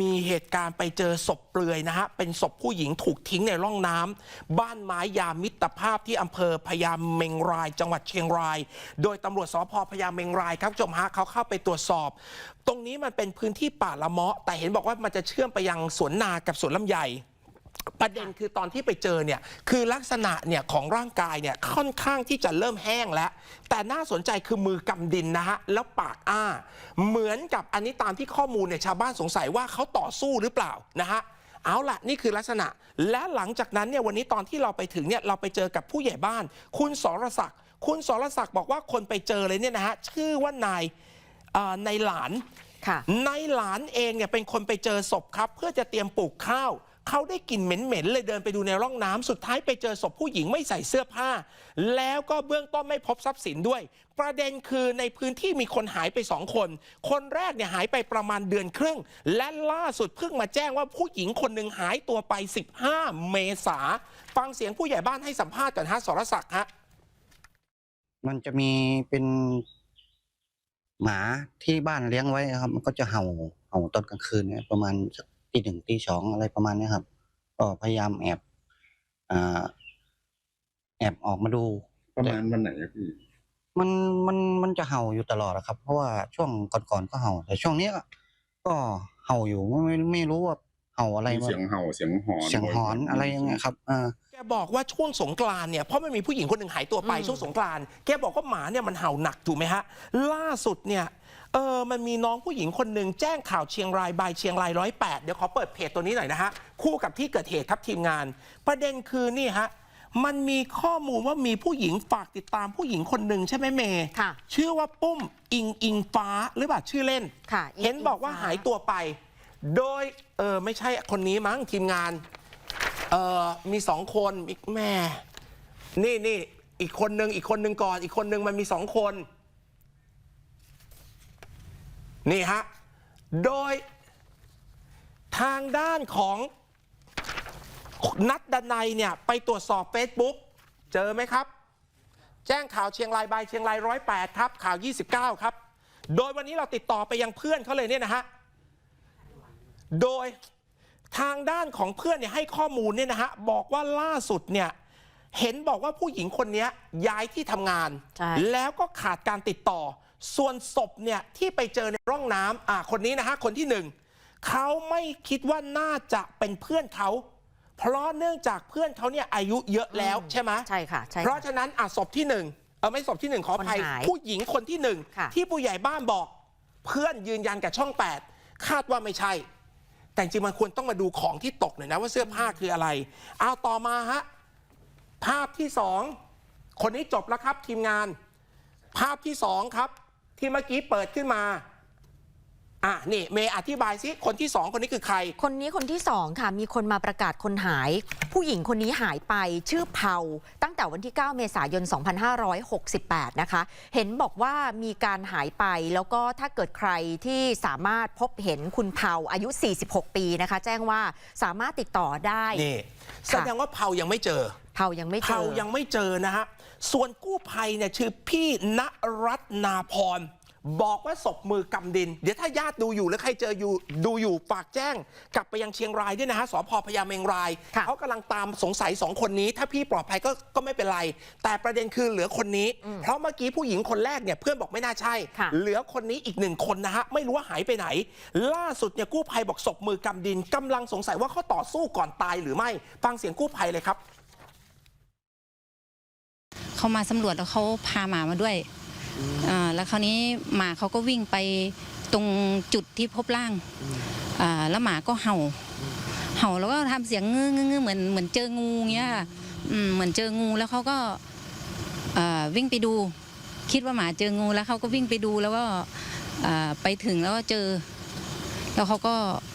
มีเหตุการณ์ไปเจอศพเปลือยนะฮะ เป็นศพผู้หญิงถูกทิ้งในร่องน้ำบ้านไม้ยามิตรภาพที่อำเภอพยาเมงราย จังหวัดเชียงราย โดยตำรวจสพพยาเมงรายครับจมฮะเขาเข้าไปตรวจสอบ ตรงนี้มันเป็นพื้นที่ป่าละเมาะ แต่เห็นบอกว่ามันจะเชื่อมไปยังสวนนากับสวนลำไย ประเด็นคือตอนที่ไปเจอเนี่ยคือลักษณะเนี่ยของร่างกายเนี่ยค่อนข้างที่จะเริ่มแห้งแล้ว แต่น่าสนใจคือมือกำดินนะฮะแล้วปากอ้า เหมือนกับอันนี้ตามที่ข้อมูลเนี่ยชาวบ้านสงสัยว่าเขาต่อสู้หรือเปล่านะฮะเอาล่ะนี่คือลักษณะ และหลังจากนั้นเนี่ยวันนี้ตอนที่เราไปถึงเนี่ยเราไปเจอกับผู้ใหญ่บ้าน คุณสรศักดิ์คุณสรศักดิ์บอกว่าคนไปเจอเลยเนี่ยนะฮะชื่อว่านายเอ่อนายหลานค่ะในหลานเองเนี่ยเป็นคนไปเจอศพครับ เพื่อจะเตรียมปลูกข้าว เขาได้กลิ่นเหม็นๆเลยเดินไปดูในร่องน้ำสุดท้ายไปเจอศพผู้หญิงไม่ใส่เสื้อผ้า แล้วก็เบื้องต้นไม่พบทรัพย์สินด้วย ประเด็นคือในพื้นที่มีคนหายไปสองคน คนแรกเนี่ยหายไปประมาณเดือนครึ่ง และล่าสุดเพิ่งมาแจ้งว่าผู้หญิงคนหนึ่งหายตัวไป 15 เมษาฟังเสียงผู้ใหญ่บ้านให้สัมภาษณ์ก่อนฮะสรศักดิ์ฮะมันจะมีเป็นหมาที่บ้านเลี้ยงไว้ครับ มันก็จะเห่าเห่าตอนกลางคืนเนี่ยประมาณสัก ตีหนึ่งตีสองอะไรประมาณเนี้ยครับ ก็พยายามแอบอ่าแอบออกมาดู ประมาณวันไหนอะพี่ มันมันมันจะเห่าอยู่ตลอดอะครับ เพราะว่าช่วงก่อนๆก็เห่า แต่ช่วงเนี้ยก็ก็เห่าอยู่ไม่ไม่ไม่รู้ว่าเห่าอะไรมีวะเสียงเห่าเสียงหอนเสียงหอนอะไรยังไงครับอ่า แกบอกว่าช่วงสงกรานต์เนี่ยเพราะมันมีผู้หญิงคนหนึ่งหายตัวไปอืม ช่วงสงกรานต์แกบอกว่าหมาเนี่ยมันเห่าหนักถูกไหมฮะล่าสุดเนี่ย เออมันมีน้องผู้หญิงคนหนึ่งแจ้งข่าวเชียงรายบายเชียงรายร้อยแปดเดี๋ยวขอเปิดเพจตัวนี้หน่อยนะฮะ คู่กับที่เกิดเหตุครับทีมงาน ประเด็นคือนี่ฮะมันมีข้อมูลว่ามีผู้หญิงฝากติดตามผู้หญิงคนหนึ่งใช่ไหมเมย์ค่ะ ชื่อว่าปุ้มอิงอิงฟ้าหรือเปล่าชื่อเล่น ค่ะอิงเห็นบอกว่าอิงฟ้า หายตัวไป โดยเออไม่ใช่คนนี้มั้งทีมงานเออมีสองคนอีกแม่ นี่นี่อีกคนนึงอีกคนนึงก่อน อีกคนนึงมันมีสองคน นี่ฮะ โดยทางด้านของนัดดนัยเนี่ยไปตรวจสอบ Facebook เจอไหมครับ แจ้งข่าวเชียงรายบายเชียงรายร้อยแปดครับ ข่าว 29 ครับ โดยวันนี้เราติดต่อไปยังเพื่อนเขาเลยเนี่ยนะฮะ โดยทางด้านของเพื่อนเนี่ยให้ข้อมูลเนี่ยนะฮะ บอกว่าล่าสุดเนี่ย เห็นบอกว่าผู้หญิงคนเนี้ยย้ายที่ทำงานใช่แล้วก็ขาดการติดต่อ ส่วนศพเนี่ยที่ไปเจอในร่องน้ำอ่าคนนี้นะฮะคนที่หนึ่งเขาไม่คิดว่าน่าจะเป็นเพื่อนเขา เพราะเนื่องจากเพื่อนเขาเนี่ยอายุเยอะแล้วใช่ไหมใช่ค่ะใช่เพค่ะราะฉะนั้นอะศพที่หนึ่งเออไม่ศพที่หนึ่งขออภัยคนหายผู้หญิงคนที่หนึ่งค่ะที่ผู้ใหญ่บ้านบอก เพื่อนยืนยันกับช่อง8คาดว่าไม่ใช่ แต่จริงๆมันควรต้องมาดูของที่ตกหน่อยนะว่าเสื้อผ้าคืออะไร เอาต่อมาฮะ ภาพที่สองคนนี้จบแล้วครับทีมงาน ภาพที่สองครับ ที่เมื่อกี้เปิดขึ้นมาอะนี่เมย์อธิบายซิคนที่สองคนนี้คือใคร คนนี้คนที่สองค่ะ มีคนมาประกาศคนหาย ผู้หญิงคนนี้หายไปชื่อเผาตั้งแต่วันที่ 9 เมษายน 2568 นะคะ เห็นบอกว่ามีการหายไปแล้วก็ถ้าเกิดใครที่สามารถพบเห็นคุณเผาอายุ 46 ปีนะคะ แจ้งว่าสามารถติดต่อได้นี่แสดงว่าเผายังไม่เจอเผายังไม่เจเผาอยังไม่เจอนะฮะ ส่วนกู้ภัยเนี่ยชื่อพี่ณรัตนาพรบอกว่าศพมือกำดิน เดี๋ยวถ้าญาติดูอยู่หรือใครเจออยู่ดูอยู่ฝากแจ้ง กลับไปยังเชียงรายด้วยนะฮะสพพญาเมงรายค่ะเขากำลังตามสงสัยสองคนนี้ ถ้าพี่ปลอดภัยก็ก็ไม่เป็นไร แต่ประเด็นคือเหลือคนนี้ เพราะเมื่อกี้ผู้หญิงคนแรกเนี่ยเพื่อนบอกไม่น่าใช่ค่ะเหลือคนนี้อีกหนึ่งคนนะฮะ ไม่รู้ว่าหายไปไหน ล่าสุดเนี่ยกู้ภัยบอกศพมือกำดินกำลังสงสัยว่าเขาต่อสู้ก่อนตายหรือไม่ฟังเสียงกู้ภัยเลยครับ เขามาสำรวจแล้วเขาพาหมามาด้วยอ่าแล้วคราวนี้หมาเขาก็วิ่งไปตรงจุดที่พบร่างอ่าแล้วหมาก็เห่า เห่าแล้วก็ทำเสียงงื้องื้องื้อเหมือนเหมือนเจองูเงี้ยค่ะอืมเหมือนเจองูแล้วเขาก็อ่าวิ่งไปดู คิดว่าหมาเจองูแล้วเขาก็วิ่งไปดูแล้วก็อ่าไปถึงแล้วก็เจอ แล้วเขาก็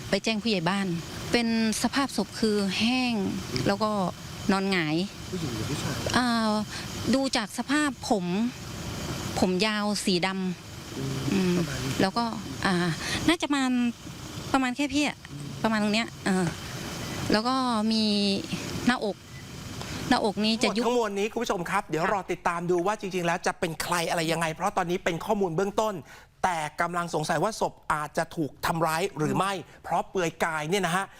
ไปแจ้งผู้ใหญ่บ้าน เป็นสภาพศพคือแห้งแล้วก็ นอนหงายอ่าดูจากสภาพผม ผมยาวสีดำอืมแล้วก็อ่าน่าจะประมาณประมาณแค่พี่อะประมาณตรงเนี้ยเออแล้วก็มีหน้าอก หน้าอกนี้จะทั้งหมดยุบทั้งมวลนี้คุณผู้ชมครับ เดี๋ยวค่ะรอติดตามดูว่าจริง ๆ แล้วจะเป็นใครอะไรยังไง เพราะตอนนี้เป็นข้อมูลเบื้องต้น แต่กำลังสงสัยว่าศพอาจจะถูกทำร้ายหรือไม่ เพราะเปลือยกายเนี่ยนะฮะ